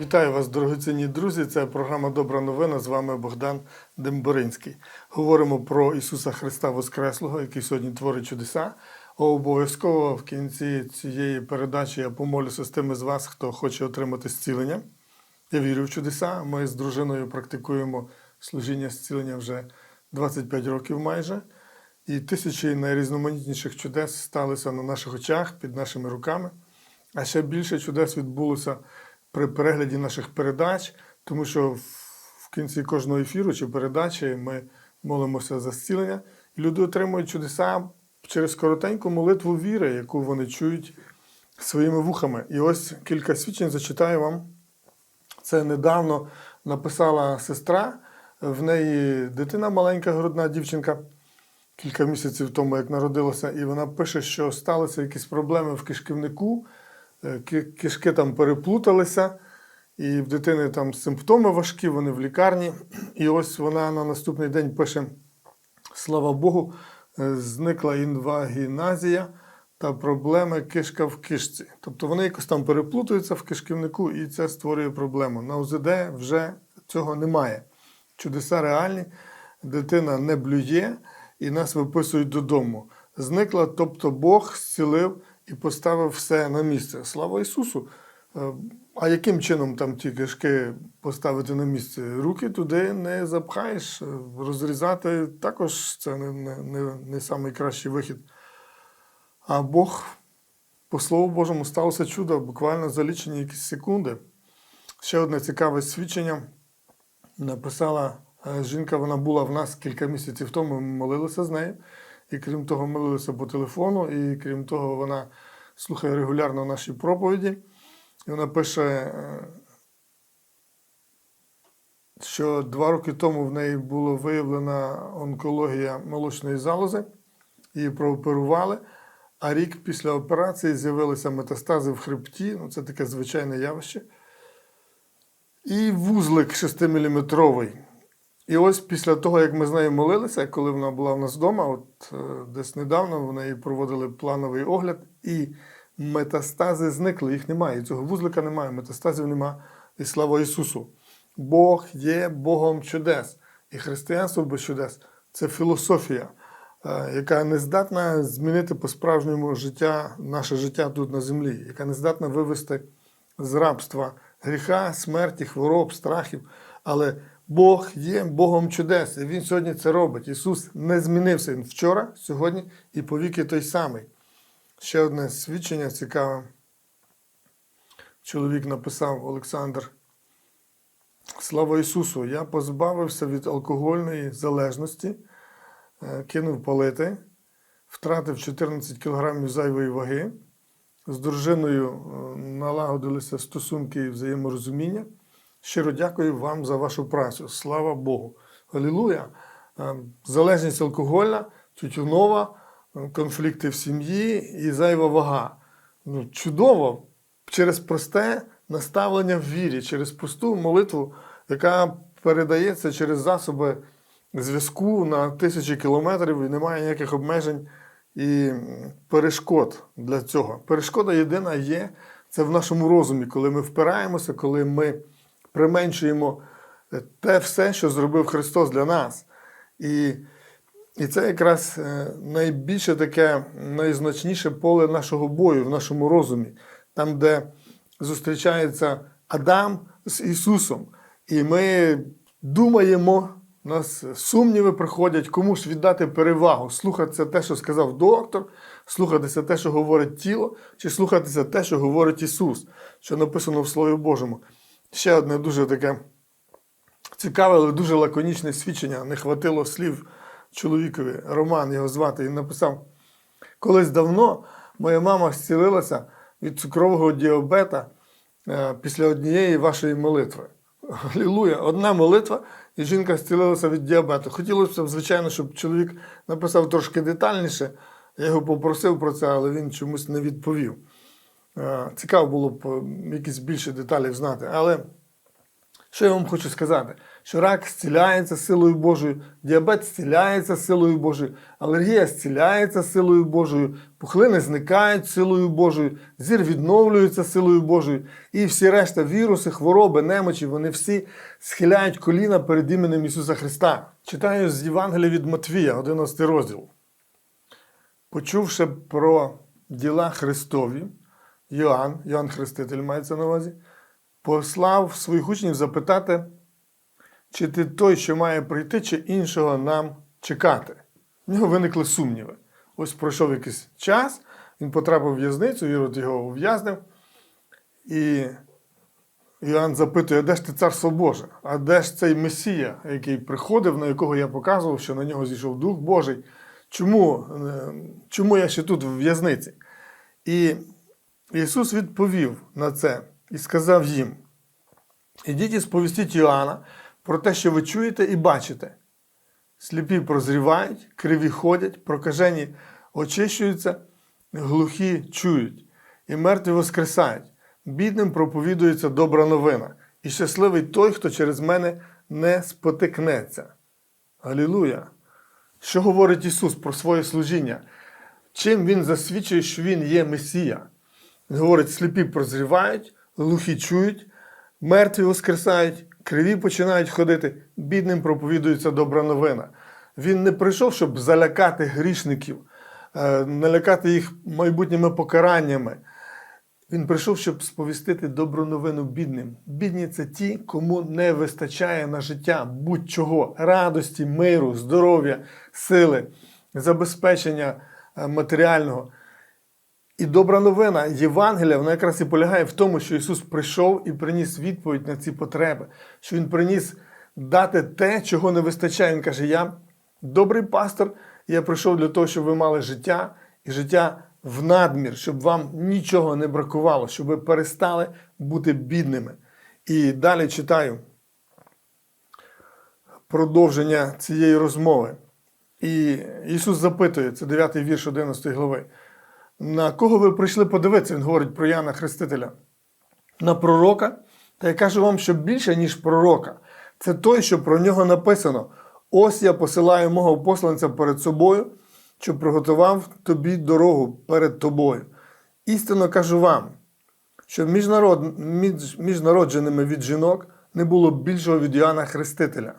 Вітаю вас, дорогоцінні друзі. Це програма Добра новина. З вами Богдан Демборинський. Говоримо про Ісуса Христа Воскреслого, який сьогодні творить чудеса. Обов'язково в кінці цієї передачі я помолюся з тими з вас, хто хоче отримати зцілення. Я вірю в чудеса. Ми з дружиною практикуємо служіння зцілення вже 25 років майже. І тисячі найрізноманітніших чудес сталися на наших очах під нашими руками. А ще більше чудес відбулося при перегляді наших передач, тому що в кінці кожного ефіру чи передачі ми молимося за зцілення, і люди отримують чудеса через коротеньку молитву віри, яку вони чують своїми вухами. І ось кілька свідчень зачитаю вам. Це недавно написала сестра, в неї дитина маленька, грудна дівчинка. Кілька місяців тому, як народилася, і вона пише, що сталися якісь проблеми в кишківнику, ки- кишки там переплуталися, і в дитини там симптоми важкі, вони в лікарні. І ось вона на наступний день пише: Слава Богу, е, зникла інвагіназія та проблеми кишка в кишці. Тобто вони якось там переплутуються в кишківнику, і це створює проблему. На УЗД вже цього немає. Чудеса реальні, дитина не блює і нас виписують додому. Зникла, тобто Бог зцілив і поставив все на місце. Слава Ісусу! Е, А яким чином там ті кишки поставити на місце? Руки туди не запхаєш, е, розрізати також це не, не, не, найкращий вихід. А Бог, по Слову Божому, сталося чудо буквально за лічені якісь секунди. Ще одне цікаве свідчення написала е, жінка, вона була в нас кілька місяців тому, ми молилися з нею. І крім того, молилися по телефону, і крім того, вона слухає регулярно наші проповіді. І вона пише, е, що два роки тому в неї була виявлена онкологія молочної залози, її прооперували. А рік після операції з'явилися метастази в хребті, ну це таке звичайне явище. І вузлик 6-мм. І ось після того, як ми з нею молилися, коли вона була в нас вдома, от е, десь недавно в неї проводили плановий огляд, і метастази зникли, їх немає. І цього вузлика немає, метастазів немає. І слава Ісусу! Бог є Богом чудес. І християнство без чудес це філософія, е, яка не здатна змінити по-справжньому життя, наше життя тут на землі, яка не здатна вивести з рабства гріха, смерті, хвороб, страхів. Але Бог є Богом чудес, і Він сьогодні це робить. Ісус не змінився Він вчора, сьогодні і повіки той самий. Ще одне свідчення цікаве. Чоловік написав Олександр. Слава Ісусу! Я позбавився від алкогольної залежності, е, кинув палити, втратив 14 кг зайвої ваги. З дружиною е, налагодилися стосунки і взаєморозуміння. Щиро дякую вам за вашу працю. Слава Богу. Алілуя! Е, Залежність алкогольна, тютюнова, е, конфлікти в сім'ї і зайва вага. Ну, чудово! Через просте наставлення в вірі, через просту молитву, яка передається через засоби зв'язку на тисячі кілометрів і немає ніяких обмежень і перешкод для цього. Перешкода єдина є це в нашому розумі, коли ми впираємося, коли ми применшуємо е, те все, що зробив Христос для нас. І, і це якраз е, найбільше таке найзначніше поле нашого бою в нашому розумі, там, де зустрічається Адам з Ісусом. І ми думаємо, у нас сумніви приходять, кому ж віддати перевагу, слухатися те, що сказав доктор, слухатися те, що говорить тіло, чи слухатися те, що говорить Ісус, що написано в Слові Божому. Ще одне дуже таке цікаве, але дуже лаконічне свідчення. Не хватило слів чоловікові. Роман його звати. Він написав: колись давно моя мама зцілилася від цукрового діабета е, після однієї вашої молитви. Алілуя! Одна молитва, і жінка зцілилася від діабету. Хотілося б, звичайно, щоб чоловік написав трошки детальніше. Я його попросив про це, але він чомусь не відповів. Е, Цікаво було б е, якісь більше деталей знати. Але Що я вам хочу сказати? Що рак зціляється силою Божою, діабет зціляється силою Божою, алергія зціляється силою Божою, пухлини зникають силою Божою, зір відновлюється силою Божою, і всі решта віруси, хвороби, немочі, вони всі схиляють коліна перед іменем Ісуса Христа. Читаю з Євангелія від Матвія, 11 розділ. Почувши про діла Христові, Йоанн, Йоанн Хреститель мається на увазі, послав своїх учнів запитати, чи ти той, що має прийти, чи іншого нам чекати. В нього виникли сумніви. Ось пройшов якийсь час, він потрапив в в'язницю, Ірод його ув'язнив. І Іоанн запитує, де ж ти царство Боже? А де ж цей Месія, який приходив, на якого я показував, що на нього зійшов Дух Божий? Чому, е, чому я ще тут в в'язниці? І Ісус відповів на це і сказав їм: Ідіть і сповістіть Йоанна про те, що ви чуєте і бачите. Сліпі прозрівають, криві ходять, прокажені очищуються, глухі чують, і мертві воскресають. Бідним проповідується добра новина, і щасливий той, хто через мене не спотикнеться. Алілуя! Що говорить Ісус про своє служіння? Чим Він засвідчує, що Він є Месія? Говорить, сліпі прозрівають, глухі чують, мертві воскресають, криві починають ходити, бідним проповідується добра новина. Він не прийшов, щоб залякати грішників, е, налякати їх майбутніми покараннями. Він прийшов, щоб сповістити добру новину бідним. Бідні це ті, кому не вистачає на життя будь-чого, радості, миру, здоров'я, сили, забезпечення е, матеріального. І добра новина Євангелія, вона якраз і полягає в тому, що Ісус прийшов і приніс відповідь на ці потреби, що Він приніс дати те, чого не вистачає. Він каже: Я добрий пастор, я прийшов для того, щоб ви мали життя і життя в надмір, щоб вам нічого не бракувало, щоб ви перестали бути бідними. І далі читаю продовження цієї розмови. І Ісус запитує, це 9 вірш 11 глави. На кого ви прийшли подивитися? Він говорить про Яна Хрестителя. На пророка. Та я кажу вам, що більше, ніж пророка. Це той, що про нього написано. Ось я посилаю мого посланця перед собою, що приготував тобі дорогу перед тобою. Істинно кажу вам, що між, народ, між, між народженими від жінок не було більшого від Йоанна Хрестителя.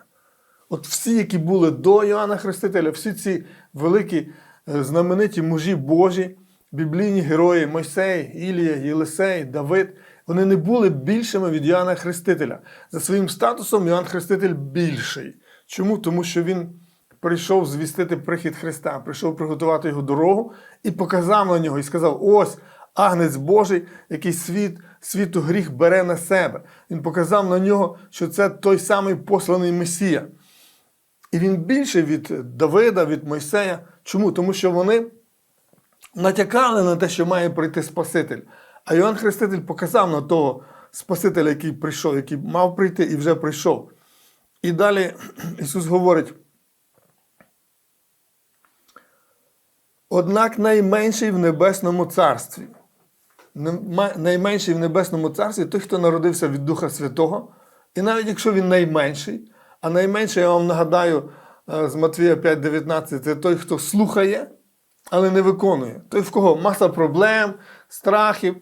От всі, які були до Йоанна Хрестителя, всі ці великі е, знамениті мужі Божі, біблійні герої Мойсей, Ілія, Єлисей, Давид, вони не були більшими від Йоанна Хрестителя. За своїм статусом Йоанн Хреститель більший. Чому? Тому що він прийшов звістити прихід Христа, прийшов приготувати його дорогу і показав на нього, і сказав: ось агнець Божий, який світ, світу гріх бере на себе. Він показав на нього, що це той самий посланий Месія. І він більший від Давида, від Мойсея. Чому? Тому що вони натякали на те, що має прийти Спаситель. А Йоанн Хреститель показав на того Спасителя, який прийшов, який мав прийти і вже прийшов. І далі Ісус говорить. Однак найменший в небесному царстві. Найменший в небесному царстві той, хто народився від Духа Святого. І навіть якщо він найменший, а найменший, я вам нагадаю, з Матвія 5,19 це той, хто слухає, але не виконує. Той, в кого маса проблем, страхів,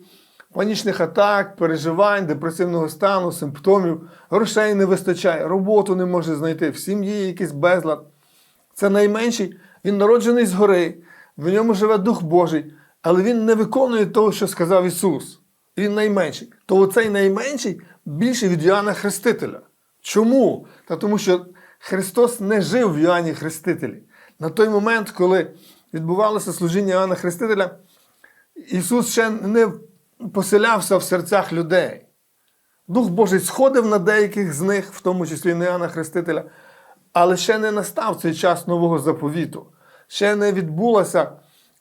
панічних атак, переживань, депресивного стану, симптомів, грошей не вистачає, роботу не може знайти, в сім'ї якийсь безлад. Це найменший, він народжений згори, в ньому живе Дух Божий, але він не виконує того, що сказав Ісус. Він найменший. То оцей найменший більший від Йоанна Хрестителя. Чому? Та тому що Христос не жив в Йоанні Хрестителі. На той момент, коли відбувалося служіння Іоанна Хрестителя, Ісус ще не поселявся в серцях людей. Дух Божий сходив на деяких з них, в тому числі на Іоанна Хрестителя, але ще не настав цей час нового заповіту. Ще не відбулася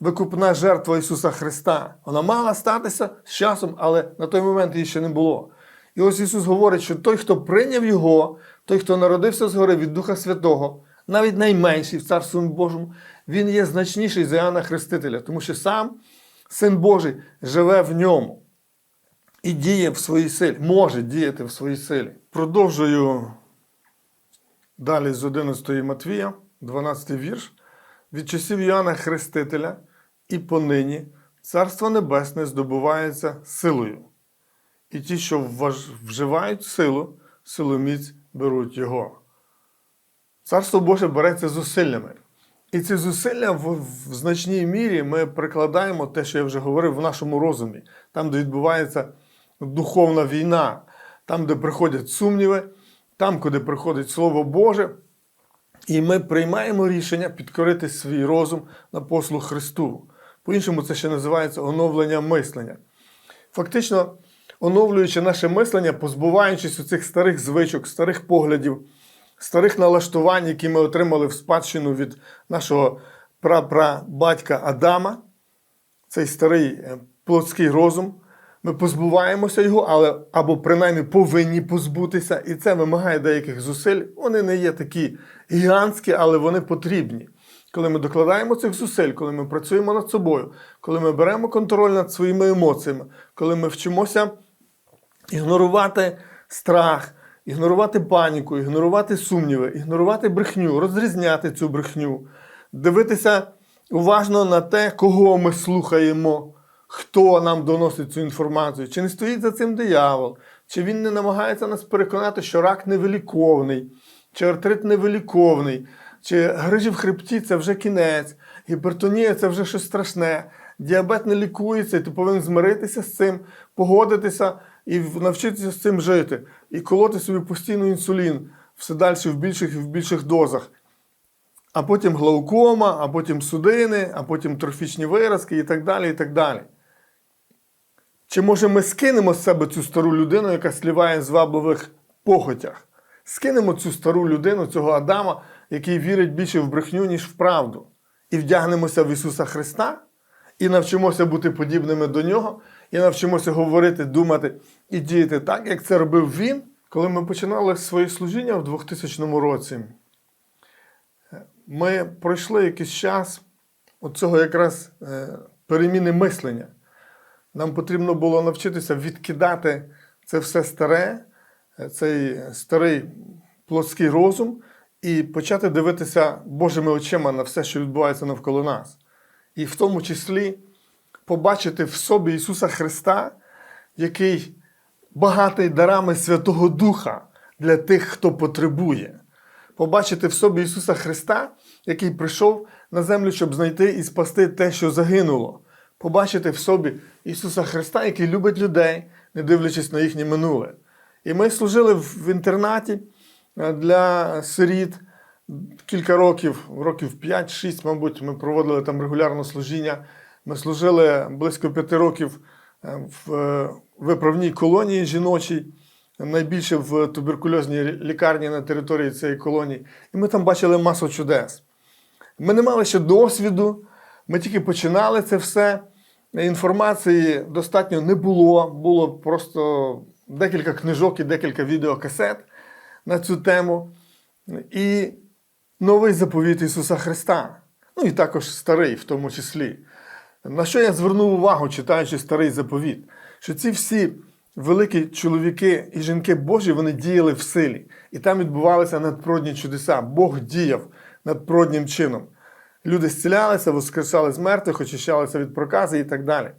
викупна жертва Ісуса Христа. Вона мала статися з часом, але на той момент її ще не було. І ось Ісус говорить, що той, хто прийняв Його, той, хто народився згори від Духа Святого, навіть найменший в Царстві Божому, він є значніший за Іоанна Хрестителя, тому що сам Син Божий живе в ньому. і діє в своїй силі, може діяти в своїй силі. Продовжую далі з 11 Матвія, 12 вірш. Від часів Йоанна Хрестителя і понині Царство Небесне здобувається силою. І ті, що вживають силу, силоміць беруть його. Царство Боже береться зусиллями. І ці зусилля в, в значній мірі ми прикладаємо те, що я вже говорив, в нашому розумі, там, де відбувається духовна війна, там, де приходять сумніви, там, куди приходить Слово Боже. І ми приймаємо рішення підкорити свій розум на послуг Христу. По-іншому це ще називається оновлення мислення. Фактично, оновлюючи наше мислення, позбуваючись оцих старих звичок, старих поглядів, старих налаштувань, які ми отримали в спадщину від нашого прапрабатька Адама, цей старий е, плотський розум. Ми позбуваємося його, але або принаймні повинні позбутися, і це вимагає деяких зусиль. Вони не є такі гігантські, але вони потрібні. Коли ми докладаємо цих зусиль, коли ми працюємо над собою, коли ми беремо контроль над своїми емоціями, коли ми вчимося ігнорувати страх, ігнорувати паніку, ігнорувати сумніви, ігнорувати брехню, розрізняти цю брехню, дивитися уважно на те, кого ми слухаємо, хто нам доносить цю інформацію, чи не стоїть за цим диявол, чи він не намагається нас переконати, що рак невиліковний, чи артрит невиліковний, чи грижі в хребті це вже кінець, гіпертонія це вже щось страшне. Діабет не лікується, і ти повинен змиритися з цим, погодитися і навчитися з цим жити, і колоти собі постійно інсулін все далі в більших і в більших дозах. А потім глаукома, а потім судини, а потім трофічні виразки і так далі. і так далі. Чи може ми скинемо з себе цю стару людину, яка сліває в звабливих похотях? Скинемо цю стару людину, цього Адама, який вірить більше в брехню, ніж в правду, і вдягнемося в Ісуса Христа, і навчимося бути подібними до Нього, і навчимося говорити, думати і діяти так, як це робив Він, коли ми починали своє служіння в 2000 році. Ми пройшли якийсь час цього якраз е, переміни мислення. Нам потрібно було навчитися відкидати це все старе, е, цей старий плотський розум, і почати дивитися Божими очима на все, що відбувається навколо нас. І в тому числі побачити в собі Ісуса Христа, який багатий дарами Святого Духа для тих, хто потребує. Побачити в собі Ісуса Христа, який прийшов на землю, щоб знайти і спасти те, що загинуло. Побачити в собі Ісуса Христа, який любить людей, не дивлячись на їхнє минуле. І ми служили в інтернаті е, для сиріт кілька років, років 5-6, мабуть, ми проводили там регулярно служіння. Ми служили близько п'яти років е, в е, виправній колонії жіночій, найбільше в туберкульозній лікарні на території цієї колонії. І ми там бачили масу чудес. Ми не мали ще досвіду, ми тільки починали це все. Інформації достатньо не було. Було просто декілька книжок і декілька відеокасет на цю тему. І новий заповіт Ісуса Христа. Ну і також старий, в тому числі. На що я звернув увагу, читаючи старий заповіт, що ці всі великі чоловіки і жінки Божі вони діяли в силі, і там відбувалися надприродні чудеса. Бог діяв надприроднім чином. Люди зцілялися, воскресали з мертвих, очищалися від прокази і так далі.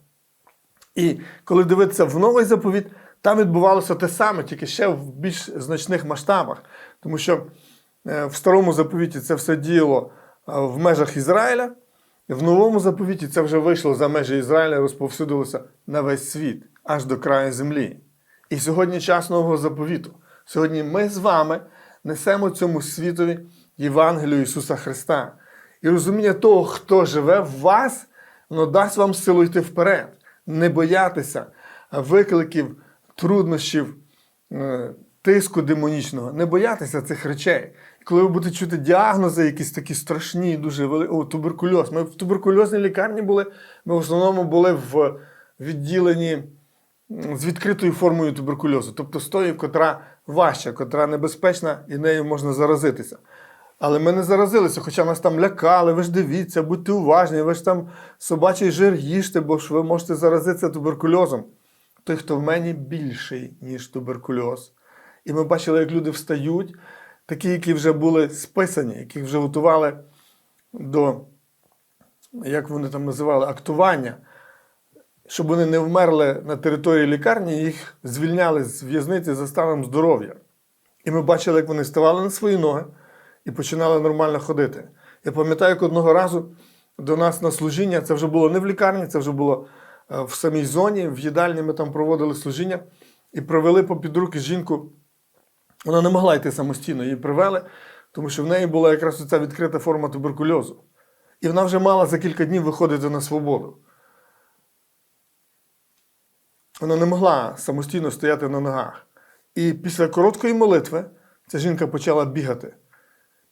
І коли дивитися в новий заповіт, там відбувалося те саме, тільки ще в більш значних масштабах. Тому що е, в старому заповіті це все діяло е, в межах Ізраїля, в новому заповіті це вже вийшло за межі Ізраїля, розповсюдилося на весь світ, аж до краю землі. І сьогодні час нового заповіту. Сьогодні ми з вами несемо цьому світові Євангелію Ісуса Христа. І розуміння того, хто живе в вас, воно дасть вам силу йти вперед, не боятися викликів, труднощів, е, тиску демонічного, не боятися цих речей. Коли ви будете чути діагнози, якісь такі страшні, дуже великі, о, туберкульоз. Ми в туберкульозній лікарні були, ми в основному були в відділенні з відкритою формою туберкульозу, тобто з тою, котра важча, котра небезпечна і нею можна заразитися. Але ми не заразилися, хоча нас там лякали, ви ж дивіться, будьте уважні, ви ж там собачий жир їжте, бо ж ви можете заразитися туберкульозом. той, хто в мені більший, ніж туберкульоз. І ми бачили, як люди встають, такі, які вже були списані, яких вже готували до, як вони там називали, актування, щоб вони не вмерли на території лікарні, їх звільняли з в'язниці за станом здоров'я. І ми бачили, як вони ставали на свої ноги і починали нормально ходити. Я пам'ятаю, як одного разу до нас на служіння, це вже було не в лікарні, це вже було е, в самій зоні, в їдальні ми там проводили служіння і провели попід руки жінку. Вона не могла йти самостійно, її привели, тому що в неї була якраз ця відкрита форма туберкульозу. І вона вже мала за кілька днів виходити на свободу. Вона не могла самостійно стояти на ногах. І після короткої молитви ця жінка почала бігати.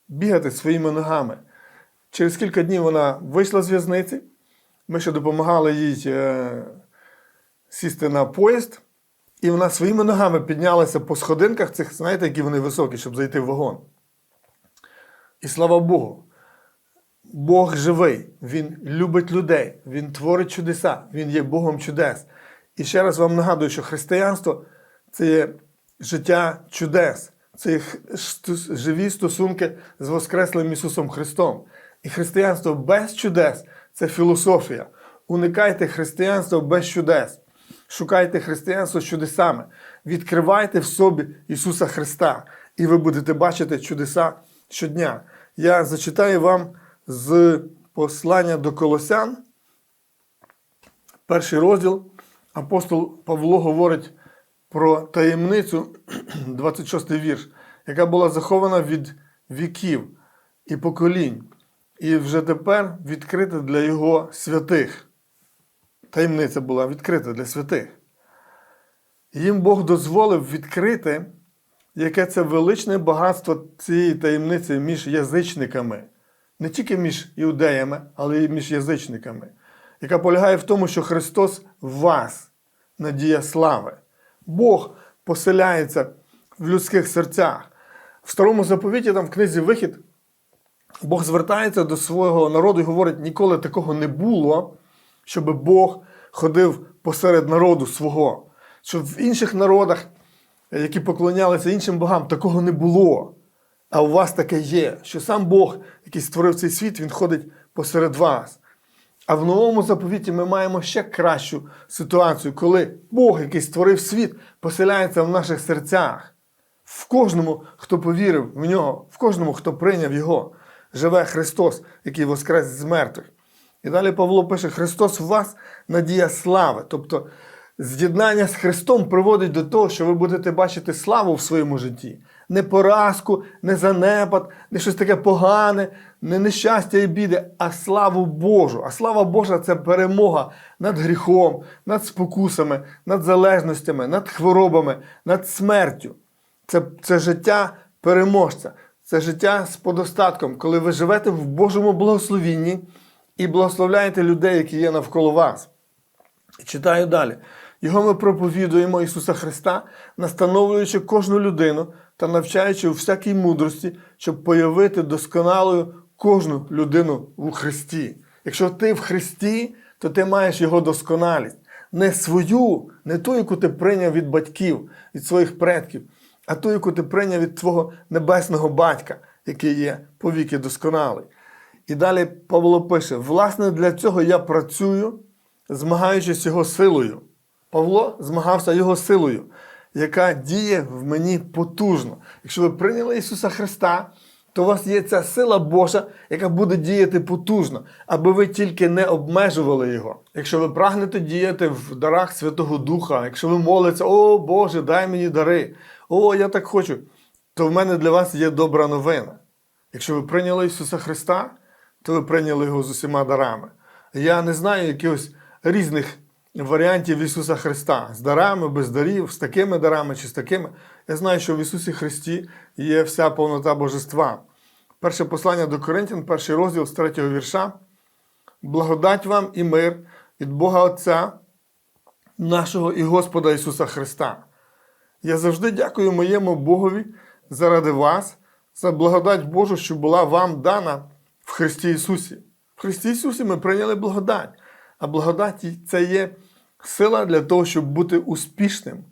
Бігати своїми ногами. Через кілька днів вона вийшла з в'язниці. Ми ще допомагали їй е, сісти на поїзд, і вона своїми ногами піднялася по сходинках цих, знаєте, які вони високі, щоб зайти в вагон. І слава Богу, Бог живий, Він любить людей, Він творить чудеса, Він є Богом чудес. І ще раз вам нагадую, що християнство це є життя чудес, це є живі стосунки з Воскреслим Ісусом Христом. І християнство без чудес це філософія. Уникайте християнства без чудес. Шукайте християнство чудесами. Відкривайте в собі Ісуса Христа, і ви будете бачити чудеса щодня. Я зачитаю вам з послання до Колосян, перший розділ. Апостол Павло говорить про таємницю, 26 вірш, яка була захована від віків і поколінь, і вже тепер відкрита для його святих. Таємниця була відкрита для святих. Їм Бог дозволив відкрити, яке це величне багатство цієї таємниці між язичниками, не тільки між іудеями, але й між язичниками, яка полягає в тому, що Христос в вас, надія слави. Бог поселяється в людських серцях. В старому заповіті, там в книзі Вихід, Бог звертається до свого народу і говорить: ніколи такого не було, щоб Бог ходив посеред народу свого. Щоб в інших народах, які поклонялися іншим богам, такого не було. А у вас таке є, що сам Бог, який створив цей світ, він ходить посеред вас. А в новому заповіті ми маємо ще кращу ситуацію, коли Бог, який створив світ, поселяється в наших серцях. В кожному, хто повірив в нього, в кожному, хто прийняв Його, живе Христос, який воскрес з мертвих. І далі Павло пише: Христос в вас надія слави. Тобто з'єднання з Христом приводить до того, що ви будете бачити славу в своєму житті. Не поразку, не занепад, не щось таке погане, не нещастя і біди, а славу Божу. А слава Божа це перемога над гріхом, над спокусами, над залежностями, над хворобами, над смертю. Це, це життя переможця, це життя з подостатком, коли ви живете в Божому благословінні і благословляєте людей, які є навколо вас. Читаю далі. Його ми проповідуємо Ісуса Христа, настановлюючи кожну людину та навчаючи у всякій мудрості, щоб появити досконалою кожну людину у Христі. Якщо ти в Христі, то ти маєш Його досконалість. Не свою, не ту, яку ти прийняв від батьків, від своїх предків, а ту, яку ти прийняв від твого небесного батька, який є повіки досконалий. І далі Павло пише: власне, для цього я працюю, змагаючись його силою. Павло змагався його силою, яка діє в мені потужно. Якщо ви прийняли Ісуса Христа, то у вас є ця сила Божа, яка буде діяти потужно, аби ви тільки не обмежували Його. Якщо ви прагнете діяти в дарах Святого Духа, якщо ви молитеся, о Боже, дай мені дари, о, я так хочу, то в мене для вас є добра новина. Якщо ви прийняли Ісуса Христа, то ви прийняли Його з усіма дарами. Я не знаю якихось різних варіантів Ісуса Христа з дарами, без дарів, з такими дарами чи з такими. Я знаю, що в Ісусі Христі є вся повнота Божества. Перше послання до Коринтян, перший розділ з третього вірша. Благодать вам і мир від Бога Отця, нашого і Господа Ісуса Христа. Я завжди дякую моєму Богові заради вас, за благодать Божу, що була вам дана Христі Ісусі. В Христі Ісусі ми прийняли благодать, а благодать це є Сила для того, щоб бути успішним.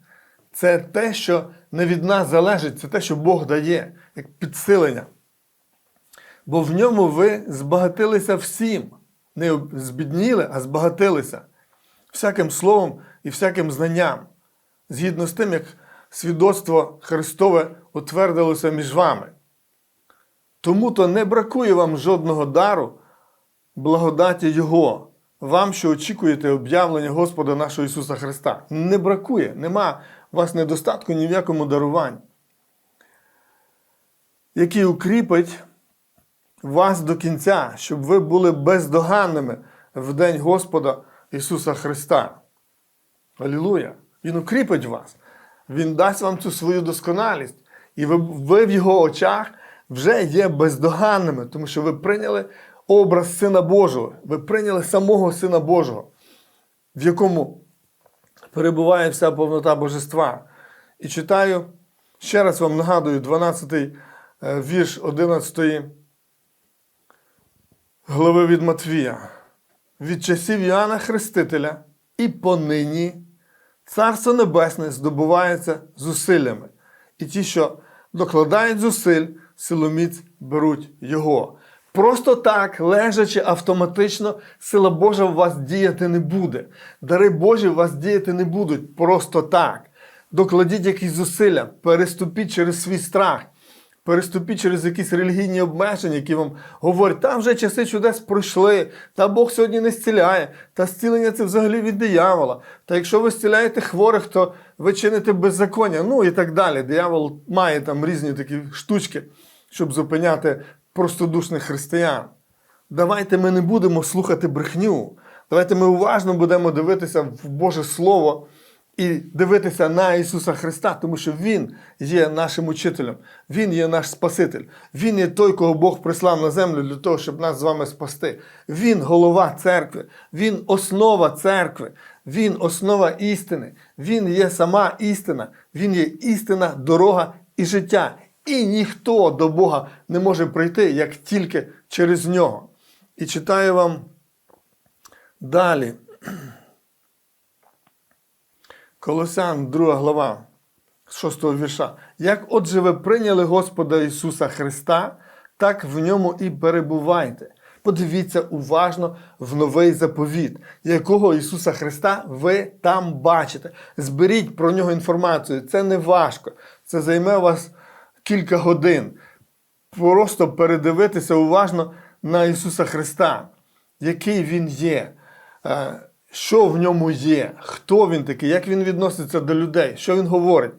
Це те, що не від нас залежить, це те, що Бог дає, як підсилення. Бо в ньому ви збагатилися всім. Не збідніли, а збагатилися всяким словом і всяким знанням, згідно з тим, як свідоцтво Христове утвердилося між вами. Тому то не бракує вам жодного дару, благодаті Його, вам, що очікуєте об'явлення Господа нашого Ісуса Христа. Не бракує, нема у вас недостатку ні в якому даруванні, який укріпить вас до кінця, щоб ви були бездоганними в день Господа Ісуса Христа. Алілуя! Він укріпить вас, Він дасть вам цю свою досконалість. І ви, ви в Його очах вже є бездоганними, тому що ви прийняли образ Сина Божого, ви прийняли самого Сина Божого, в якому перебуває вся повнота Божества. І читаю, ще раз вам нагадую, 12 е, вірш 11 глави від Матвія. Від часів Іоанна Хрестителя і понині Царство Небесне здобувається зусиллями. І ті, що докладають зусиль, силоміць беруть його. Просто так, лежачи автоматично, сила Божа в вас діяти не буде. Дари Божі в вас діяти не будуть просто так. Докладіть якісь зусилля, переступіть через свій страх, переступіть через якісь релігійні обмеження, які вам говорять, там вже часи чудес пройшли, та Бог сьогодні не зціляє, та зцілення це взагалі від диявола. Та якщо ви зціляєте хворих, то ви чините беззаконня. Ну і так далі. Диявол має там різні такі штучки, щоб зупиняти простодушних християн. Давайте ми не будемо слухати брехню. Давайте ми уважно будемо дивитися в Боже Слово і дивитися на Ісуса Христа, тому що Він є нашим учителем, Він є наш Спаситель, Він є той, кого Бог прислав на землю для того, щоб нас з вами спасти. Він голова церкви, Він основа церкви, Він основа істини, Він є сама істина, Він є істина, дорога і життя. І ніхто до Бога не може прийти, як тільки через нього. І читаю вам далі. Колосян, 2 глава, 6 вірша. Як отже ви прийняли Господа Ісуса Христа, так в ньому і перебувайте. Подивіться уважно в новий заповіт, якого Ісуса Христа ви там бачите. Зберіть про нього інформацію. Це не важко. Це займе вас кілька годин. Просто передивитися уважно на Ісуса Христа, який Він є, е, що в ньому є, хто він такий, як він відноситься до людей, що він говорить,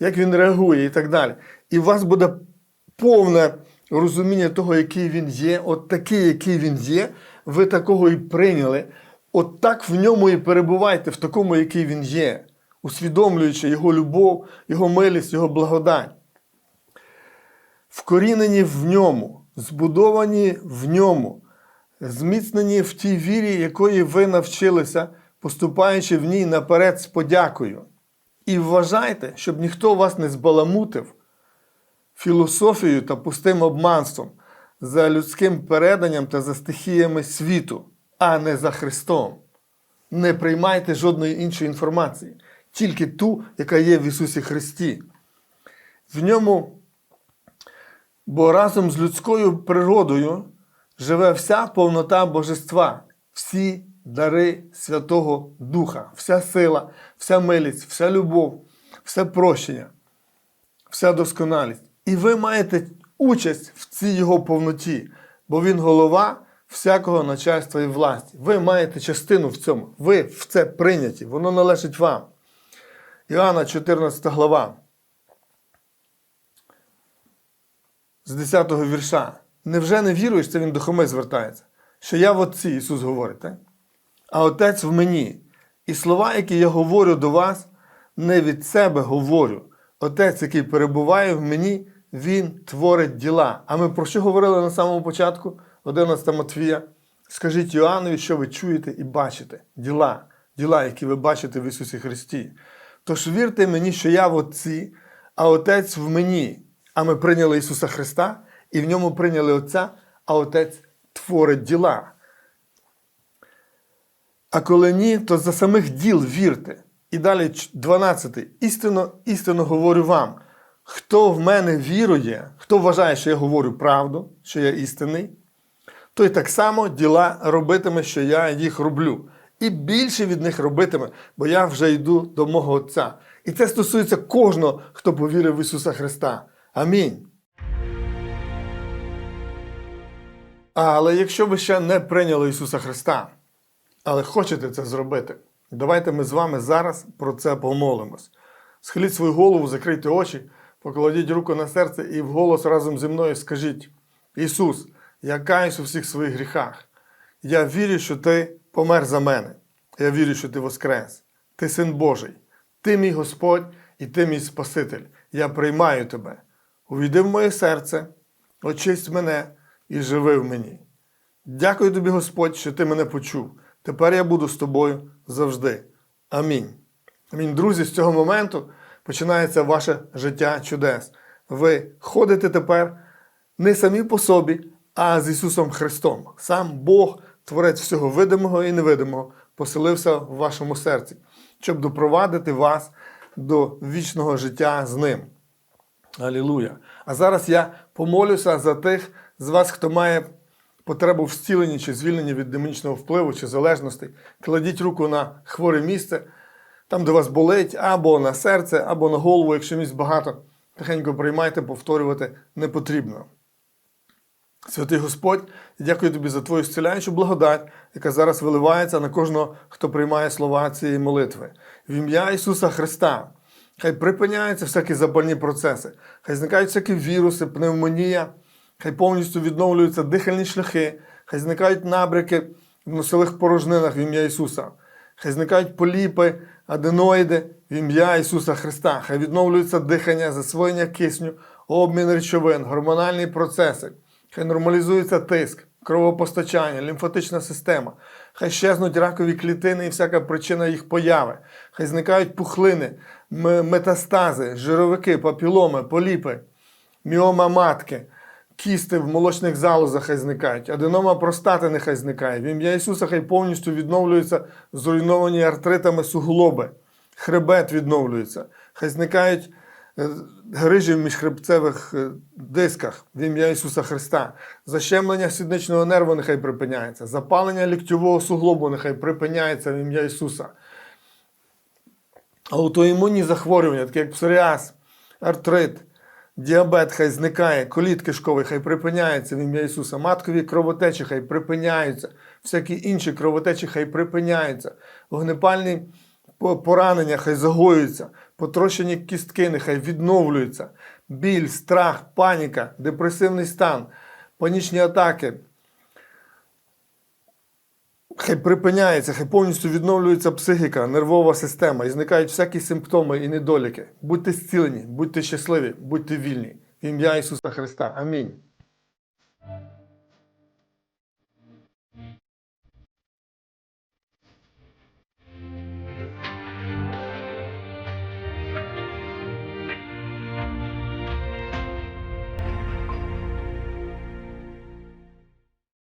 як він реагує і так далі. І у вас буде повне розуміння того, який він є, от такий, який він є, ви такого і прийняли. От так в ньому і перебувайте, в такому, який він є, усвідомлюючи його любов, його милість, його благодать вкорінені в ньому, збудовані в ньому, зміцнені в тій вірі, якої ви навчилися, поступаючи в ній наперед з подякою. І вважайте, щоб ніхто вас не збаламутив філософією та пустим обманством, за людським переданням та за стихіями світу, а не за Христом. Не приймайте жодної іншої інформації, тільки ту, яка є в Ісусі Христі. В ньому Бо разом з людською природою живе вся повнота божества, всі дари Святого Духа, вся сила, вся милість, вся любов, все прощення, вся досконалість. І ви маєте участь в цій його повноті, бо він голова всякого начальства і власті. Ви маєте частину в цьому. Ви в це прийняті, воно належить вам. Іоанна 14 глава. З 10-го вірша. Невже не віруєш, це він до Хоми звертається, що я в Отці, Ісус говорить, так? а Отець в мені. І слова, які я говорю до вас, не від себе говорю. Отець, який перебуває в мені, Він творить діла. А ми про що говорили на самому початку? 11 Матвія. Скажіть Йоаннові, що ви чуєте і бачите. Діла, діла, які ви бачите в Ісусі Христі. Тож вірте мені, що я в Отці, а Отець в мені. А ми прийняли Ісуса Христа і в ньому прийняли Отця, а Отець творить діла. А коли ні, то за самих діл вірте. І далі 12. Істинно, істинно говорю вам. Хто в мене вірує, хто вважає, що я говорю правду, що я істинний, той так само діла робитиме, що я їх роблю. І більше від них робитиме, бо я вже йду до мого Отця. І це стосується кожного, хто повірив в Ісуса Христа. Амінь. Але якщо ви ще не прийняли Ісуса Христа, але хочете це зробити, давайте ми з вами зараз про це помолимось. Схиліть свою голову, закрийте очі, покладіть руку на серце і вголос разом зі мною скажіть: Ісус, я каюсь у всіх своїх гріхах. Я вірю, що Ти помер за мене. Я вірю, що Ти воскрес. Ти син Божий, Ти мій Господь і Ти мій Спаситель. Я приймаю Тебе. Увійди в моє серце, очисть мене і живи в мені. Дякую тобі, Господь, що ти мене почув. Тепер я буду з тобою завжди. Амінь. Амінь. Друзі, з цього моменту починається ваше життя чудес. Ви ходите тепер не самі по собі, а з Ісусом Христом. Сам Бог, Творець всього видимого і невидимого, поселився в вашому серці, щоб допровадити вас до вічного життя з Ним. Алілуя. А зараз я помолюся за тих з вас, хто має потребу в зціленні чи звільненні від демонічного впливу чи залежностей. Кладіть руку на хворе місце, там, де вас болить, або на серце, або на голову, якщо місць багато. Тихенько приймайте, повторювати не потрібно. Святий Господь, дякую тобі за твою зціляючу благодать, яка зараз виливається на кожного, хто приймає слова цієї молитви. В ім'я Ісуса Христа. Хай припиняються всякі запальні процеси, хай зникають всякі віруси, пневмонія, хай повністю відновлюються дихальні шляхи, хай зникають набряки в носових порожнинах в ім'я Ісуса, хай зникають поліпи, аденоїди в ім'я Ісуса Христа, хай відновлюється дихання, засвоєння кисню, обмін речовин, гормональні процеси, хай нормалізується тиск, кровопостачання, лімфатична система, хай щезнуть ракові клітини і всяка причина їх появи, хай зникають пухлини, метастази, жировики, папіломи, поліпи, міома матки, кісти в молочних залозах хай зникають, аденома простати нехай зникає. В ім'я Ісуса хай повністю відновлюються зруйновані артритами суглоби, хребет відновлюється, хай зникають е, грижі в міжхребцевих е, дисках в ім'я Ісуса Христа, защемлення сідничного нерву нехай припиняється, запалення ліктьового суглобу нехай припиняється в ім'я Ісуса. Аутоімунні захворювання, такі як псоріаз, артрит, діабет хай зникає, коліт кишковий хай припиняється в ім'я Ісуса, маткові кровотечі хай припиняються, всякі інші кровотечі хай припиняються, вогнепальні поранення хай загоюються, потрощені кістки нехай відновлюються, біль, страх, паніка, депресивний стан, панічні атаки, Хай припиняється, хай повністю відновлюється психіка, нервова система і зникають всякі симптоми і недоліки. Будьте зцілені, будьте щасливі, будьте вільні. В ім'я Ісуса Христа. Амінь.